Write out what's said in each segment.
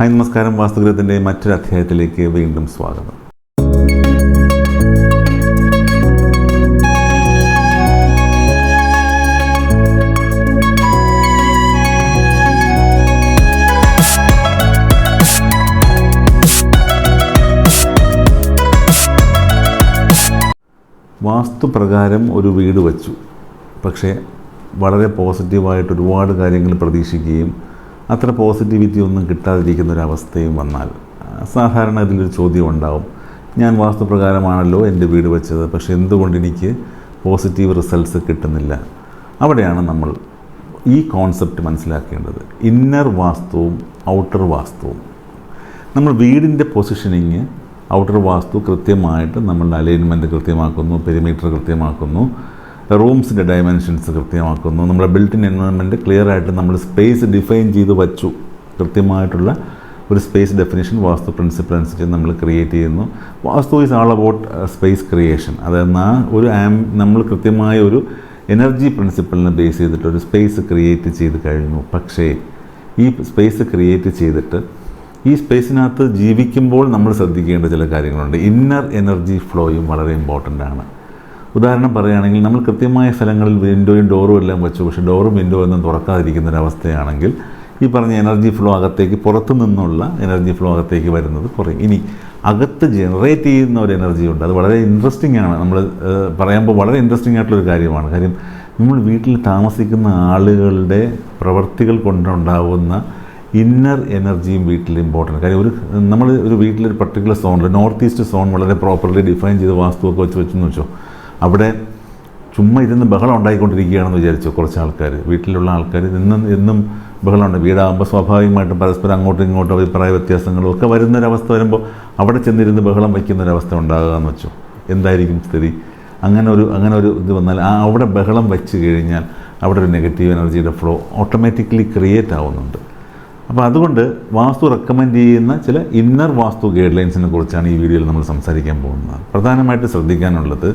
Hi നമസ്കാരം. വാസ്തുഗ്രഹത്തിന്റെ മറ്റൊരു അധ്യായത്തിലേക്ക് വീണ്ടും സ്വാഗതം. വാസ്തുപ്രകാരം ഒരു വീട് വച്ചു. പക്ഷേ വളരെ പോസിറ്റീവായിട്ട് ഒരുപാട് കാര്യങ്ങൾ പ്രതീക്ഷിക്കുകയും അത്ര പോസിറ്റിവിറ്റി ഒന്നും കിട്ടാതിരിക്കുന്ന ഒരു അവസ്ഥയും വന്നാൽ സാധാരണ ഇതിലൊരു ചോദ്യം ഉണ്ടാവും. ഞാൻ വാസ്തുപ്രകാരമാണല്ലോ എന്റെ വീട് വെച്ചത് പക്ഷേ എന്തുകൊണ്ട് എനിക്ക് പോസിറ്റീവ് റിസൾട്ട്സ് കിട്ടുന്നില്ല? അവിടെയാണ് നമ്മൾ ഈ കോൺസെപ്റ്റ് മനസ്സിലാക്കേണ്ടത്. ഇന്നർ വാസ്തുവും ഔട്ടർ വാസ്തുവും. നമ്മൾ വീടിന്റെ പൊസിഷനിങ് ഔട്ടർ വാസ്തു കൃത്യമായിട്ട് നമ്മളുടെ അലൈൻമെന്റ് കൃത്യമാക്കുന്നു പെരിമീറ്റർ കൃത്യമാക്കുന്നു. റൂംസിന്റെ ഡയമെൻഷൻസ് കൃത്യമാക്കുന്നു. നമ്മുടെ ബിൽറ്റിൻ എൻവയോൺമെന്റ് ക്ലിയർ ആയിട്ട് നമ്മൾ സ്പേസ് ഡിഫൈൻ ചെയ്ത് വച്ചു. കൃത്യമായിട്ടുള്ള ഒരു സ്പേസ് ഡെഫിനേഷൻ വാസ്തു പ്രിൻസിപ്പിൾ അനുസരിച്ച് നമ്മൾ ക്രിയേറ്റ് ചെയ്യുന്നു. Vastu is all about space creation അതായത് ആ ഒരു ആം നമ്മൾ കൃത്യമായ ഒരു എനർജി പ്രിൻസിപ്പിളിനെ ബേസ് ചെയ്തിട്ട് ഒരു സ്പേസ് ക്രിയേറ്റ് ചെയ്ത് കഴിഞ്ഞു. പക്ഷേ ഈ സ്പേസ് ക്രിയേറ്റ് ചെയ്തിട്ട് ഈ സ്പേസിനകത്ത് ജീവിക്കുമ്പോൾ നമ്മൾ ശ്രദ്ധിക്കേണ്ട ചില കാര്യങ്ങളുണ്ട്. ഇന്നർ എനർജി ഫ്ലോയും വളരെ ഇമ്പോർട്ടന്റ് ആണ്. ഉദാഹരണം പറയുകയാണെങ്കിൽ നമ്മൾ കൃത്യമായ സ്ഥലങ്ങളിൽ വിൻഡോയും ഡോറും എല്ലാം വെച്ചു. പക്ഷേ ഡോറും വിൻഡോ ഒന്നും തുറക്കാതിരിക്കുന്ന ഒരവസ്ഥയാണെങ്കിൽ ഈ പറഞ്ഞ എനർജി ഫ്ലോ അകത്തേക്ക് പുറത്തു നിന്നുള്ള എനർജി ഫ്ലോ അകത്തേക്ക് വരുന്നത് കുറയും. ഇനി അകത്ത് ജനറേറ്റ് ചെയ്യുന്ന ഒരു എനർജി ഉണ്ട്. അത് വളരെ ഇൻട്രസ്റ്റിംഗ് ആണ്. നമ്മൾ പറയുമ്പോൾ വളരെ ഇൻട്രസ്റ്റിംഗ് ആയിട്ടുള്ളൊരു കാര്യമാണ്. കാര്യം നമ്മൾ വീട്ടിൽ താമസിക്കുന്ന ആളുകളുടെ പ്രവൃത്തികൾ കൊണ്ടുണ്ടാവുന്ന ഇന്നർ എനർജിയും വീട്ടിൽ ഇമ്പോർട്ടന്റ് കാര്യം ഒരു നമ്മൾ ഒരു വീട്ടിലൊരു പർട്ടിക്കുലർ സോണിൽ നോർത്ത് ഈസ്റ്റ് സോൺ വളരെ പ്രോപ്പർലി ഡിഫൈൻ ചെയ്ത് വാസ്തുവൊക്കെ വെച്ച് വെച്ചെന്ന് വെച്ചോ. അവിടെ ചുമ്മാ ഇരുന്ന് ബഹളം ഉണ്ടായിക്കൊണ്ടിരിക്കുകയാണെന്ന് വിചാരിച്ചു കുറച്ച് ആൾക്കാർ വീട്ടിലുള്ള ആൾക്കാർ ഇന്നും എന്നും ബഹളമുണ്ട്. വീടാകുമ്പോൾ സ്വാഭാവികമായിട്ടും പരസ്പരം അങ്ങോട്ടും ഇങ്ങോട്ടും അഭിപ്രായ വ്യത്യാസങ്ങളും ഒക്കെ വരുന്നൊരവസ്ഥ വരുമ്പോൾ അവിടെ ചെന്നിരുന്ന് ബഹളം വയ്ക്കുന്നൊരവസ്ഥ ഉണ്ടാകുക എന്ന് വെച്ചു. എന്തായിരിക്കും സ്ഥിതി? അങ്ങനെ ഒരു അങ്ങനെ ഒരു ഇത് വന്നാൽ ആ അവിടെ ബഹളം വെച്ച് കഴിഞ്ഞാൽ അവിടെ ഒരു നെഗറ്റീവ് എനർജിയുടെ ഫ്ലോ ഓട്ടോമാറ്റിക്കലി ക്രിയേറ്റ് ആവുന്നുണ്ട്. അപ്പോൾ അതുകൊണ്ട് വാസ്തു റെക്കമെൻഡ് ചെയ്യുന്ന ചില ഇന്നർ വാസ്തു ഗൈഡ് ലൈൻസിനെ കുറിച്ചാണ് ഈ വീഡിയോയിൽ നമ്മൾ സംസാരിക്കാൻ പോകുന്നത്. പ്രധാനമായിട്ട് ശ്രദ്ധിക്കാനുള്ളത്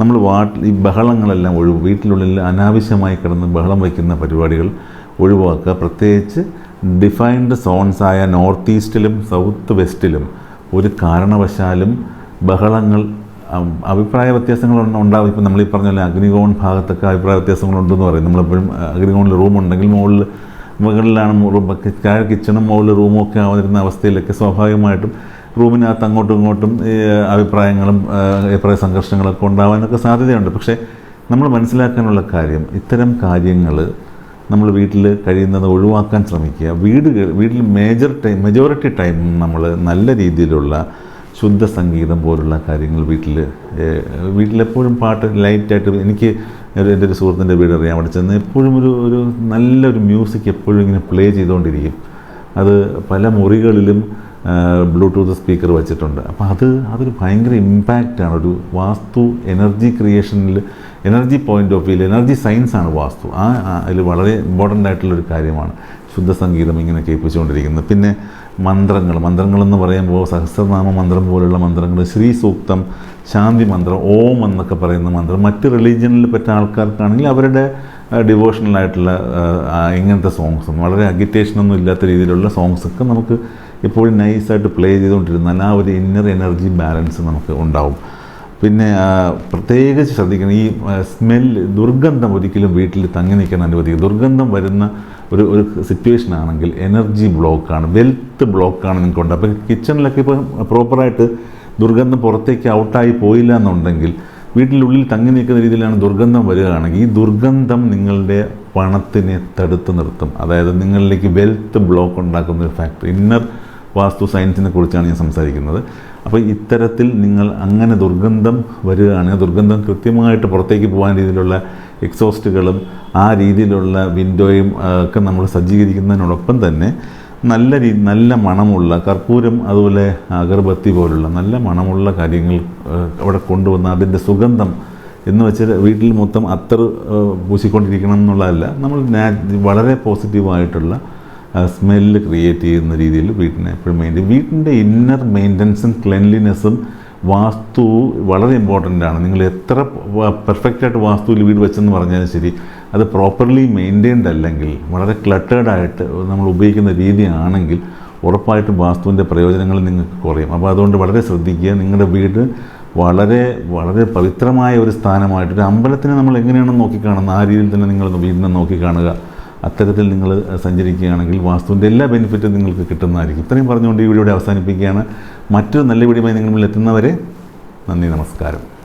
നമ്മൾ വാട്ട് ഈ ബഹളങ്ങളെല്ലാം ഒഴിവ് വീട്ടിനുള്ളിൽ അനാവശ്യമായി കിടന്ന് ബഹളം വയ്ക്കുന്ന പരിപാടികൾ ഒഴിവാക്കുക. പ്രത്യേകിച്ച് ഡിഫൈൻഡ് സോൺസ് ആയ നോർത്ത് ഈസ്റ്റിലും സൗത്ത് വെസ്റ്റിലും ഒരു കാരണവശാലും ബഹളങ്ങൾ അഭിപ്രായ വ്യത്യാസങ്ങൾ ഉണ്ട- ഉണ്ടാവും. ഇപ്പം നമ്മൾ ഈ പറഞ്ഞ പോലെ അഗ്നികോൺ ഭാഗത്തൊക്കെ അഭിപ്രായ വ്യത്യാസങ്ങളുണ്ടെന്ന് പറയും. നമ്മളെപ്പോഴും അഗ്നികോണിൽ റൂമുണ്ടെങ്കിൽ മുകളിൽ മുകളിലാണ് താഴെ കിച്ചണും മുകളിൽ റൂമൊക്കെ ആവുന്നിരുന്ന ആവുന്ന അവസ്ഥയിലൊക്കെ സ്വാഭാവികമായിട്ടും റൂമിനകത്ത് അങ്ങോട്ടും ഇങ്ങോട്ടും അഭിപ്രായങ്ങളും അഭിപ്രായ സംഘർഷങ്ങളൊക്കെ ഉണ്ടാവാനൊക്കെ സാധ്യതയുണ്ട്. പക്ഷേ നമ്മൾ മനസ്സിലാക്കാനുള്ള കാര്യം ഇത്തരം കാര്യങ്ങൾ നമ്മൾ വീട്ടിൽ കഴിയുന്നത് ഒഴിവാക്കാൻ ശ്രമിക്കുക. വീട് വീട്ടിൽ മേജർ ടൈം മെജോറിറ്റി ടൈം നമ്മൾ നല്ല രീതിയിലുള്ള ശുദ്ധ സംഗീതം പോലുള്ള കാര്യങ്ങൾ വീട്ടിൽ വീട്ടിലെപ്പോഴും പാട്ട് ലൈറ്റായിട്ട് എനിക്ക് എന്റെ ഒരു സുഹൃത്തിന്റെ വീട് അറിയാം അവിടെ ചെന്ന് എപ്പോഴും ഒരു ഒരു നല്ലൊരു മ്യൂസിക് എപ്പോഴും ഇങ്ങനെ പ്ലേ ചെയ്തുകൊണ്ടിരിക്കും. അത് പല മുറികളിലും ബ്ലൂടൂത്ത് സ്പീക്കർ വെച്ചിട്ടുണ്ട്. അപ്പോൾ അത് അതൊരു ഭയങ്കര ഇമ്പാക്റ്റാണ് ഒരു വാസ്തു എനർജി ക്രിയേഷനിൽ എനർജി പോയിന്റ് ഓഫ് വ്യൂവിൽ എനർജി സയൻസ് ആണ് വാസ്തു. ആ അതിൽ വളരെ ഇമ്പോർട്ടന്റ് ആയിട്ടുള്ളൊരു കാര്യമാണ്. ശുദ്ധ സംഗീതം ഇങ്ങനെ കേൾപ്പിച്ചുകൊണ്ടിരിക്കുന്നത്. പിന്നെ മന്ത്രങ്ങൾ. മന്ത്രങ്ങളെന്ന് പറയുമ്പോൾ സഹസ്രനാമ മന്ത്രം പോലുള്ള മന്ത്രങ്ങൾ ശ്രീ സൂക്തം ശാന്തി മന്ത്രം ഓം എന്നൊക്കെ പറയുന്ന മന്ത്രം. മറ്റ് റിലീജിയനിൽ പെട്ട ആൾക്കാർക്കാണെങ്കിൽ അവരുടെ ഡിവോഷണൽ ആയിട്ടുള്ള ഇങ്ങനത്തെ സോങ്സും വളരെ അഗിറ്റേഷനൊന്നും ഇല്ലാത്ത രീതിയിലുള്ള സോങ്സൊക്കെ നമുക്ക് എപ്പോഴും നൈസായിട്ട് പ്ലേ ചെയ്തുകൊണ്ടിരുന്നാൽ ആ ഒരു ഇന്നർ എനർജി ബാലൻസ് നമുക്ക് ഉണ്ടാവും. പിന്നെ പ്രത്യേകിച്ച് ശ്രദ്ധിക്കണം ഈ സ്മെല്ല് ദുർഗന്ധം ഒരിക്കലും വീട്ടിൽ തങ്ങി നിൽക്കാൻ അനുവദിക്കുക ദുർഗന്ധം വരുന്ന ഒരു ഒരു സിറ്റുവേഷൻ ആണെങ്കിൽ എനർജി ബ്ലോക്കാണ് വെൽത്ത് ബ്ലോക്കാണ് നിങ്ങൾക്കുണ്ട് അപ്പോൾ കിച്ചണിലൊക്കെ ഇപ്പോൾ പ്രോപ്പറായിട്ട് ദുർഗന്ധം പുറത്തേക്ക് ഔട്ടായി പോയില്ല എന്നുണ്ടെങ്കിൽ വീട്ടിനുള്ളിൽ തങ്ങി നിൽക്കുന്ന രീതിയിലാണ് ദുർഗന്ധം വരികയാണെങ്കിൽ ഈ ദുർഗന്ധം നിങ്ങളുടെ പണത്തിനെ തടുത്ത് നിർത്തും. അതായത് നിങ്ങളിലേക്ക് വെൽത്ത് ബ്ലോക്ക് ഉണ്ടാക്കുന്ന ഒരു ഫാക്ടർ ഇന്നർ വാസ്തു സയൻസിനെ കുറിച്ചാണ് ഞാൻ സംസാരിക്കുന്നത്. അപ്പോൾ ഇത്തരത്തിൽ നിങ്ങൾ അങ്ങനെ ദുർഗന്ധം വരികയാണെങ്കിൽ ദുർഗന്ധം കൃത്യമായിട്ട് പുറത്തേക്ക് പോകാൻ രീതിയിലുള്ള എക്സോസ്റ്റുകളും ആ രീതിയിലുള്ള വിൻഡോയും ഒക്കെ നമ്മൾ സജ്ജീകരിക്കുന്നതിനോടൊപ്പം തന്നെ നല്ല രീ നല്ല മണമുള്ള കർപ്പൂരം അതുപോലെ അഗർബത്തി പോലുള്ള നല്ല മണമുള്ള കാര്യങ്ങൾ അവിടെ കൊണ്ടുവന്ന അതിന്റെ സുഗന്ധം എന്ന് വെച്ചാൽ വീട്ടിൽ മൊത്തം അത്തർ പൂശിക്കൊണ്ടിരിക്കണം എന്നുള്ളതല്ല. നമ്മൾ വളരെ പോസിറ്റീവായിട്ടുള്ള സ്മെല്ല് ക്രിയേറ്റ് ചെയ്യുന്ന രീതിയിൽ വീട്ടിനെ എപ്പോഴും മെയിന്റെയിൻ വീട്ടിന്റെ ഇന്നർ മെയിന്റനൻസും ക്ലെൻലിനെസ്സും വാസ്തു വളരെ ഇമ്പോർട്ടന്റ് ആണ്. നിങ്ങൾ എത്ര പെർഫെക്റ്റായിട്ട് വാസ്തുവിൽ വീട് വെച്ചെന്ന് പറഞ്ഞാലും ശരി അത് പ്രോപ്പർലി മെയിന്റെയിൻഡ് അല്ലെങ്കിൽ വളരെ ക്ലട്ടേഡ് ആയിട്ട് നമ്മൾ ഉപയോഗിക്കുന്ന രീതിയാണെങ്കിൽ ഉറപ്പായിട്ടും വാസ്തുവിന്റെ പ്രയോജനങ്ങൾ നിങ്ങൾക്ക് കുറയും. അപ്പോൾ അതുകൊണ്ട് വളരെ ശ്രദ്ധിക്കുക. നിങ്ങളുടെ വീട് വളരെ വളരെ പവിത്രമായ ഒരു സ്ഥാനമായിട്ട് ഒരു അമ്പലത്തിനെ നമ്മൾ എങ്ങനെയാണ് നോക്കിക്കാണുന്നത്? ആ രീതിയിൽ തന്നെ നിങ്ങൾ വീടിനെ നോക്കിക്കാണുക. അത്തരത്തിൽ നിങ്ങൾ സഞ്ചരിക്കുകയാണെങ്കിൽ വാസ്തുവിന്റെ എല്ലാ ബെനിഫിറ്റും നിങ്ങൾക്ക് കിട്ടുന്നതായിരിക്കും. ഇത്രയും പറഞ്ഞുകൊണ്ട് ഈ വീഡിയോ അവസാനിപ്പിക്കുകയാണ്. മറ്റൊരു നല്ല വീഡിയോയുമായി നിങ്ങൾ എത്തുന്നവരെ നന്ദി നമസ്കാരം.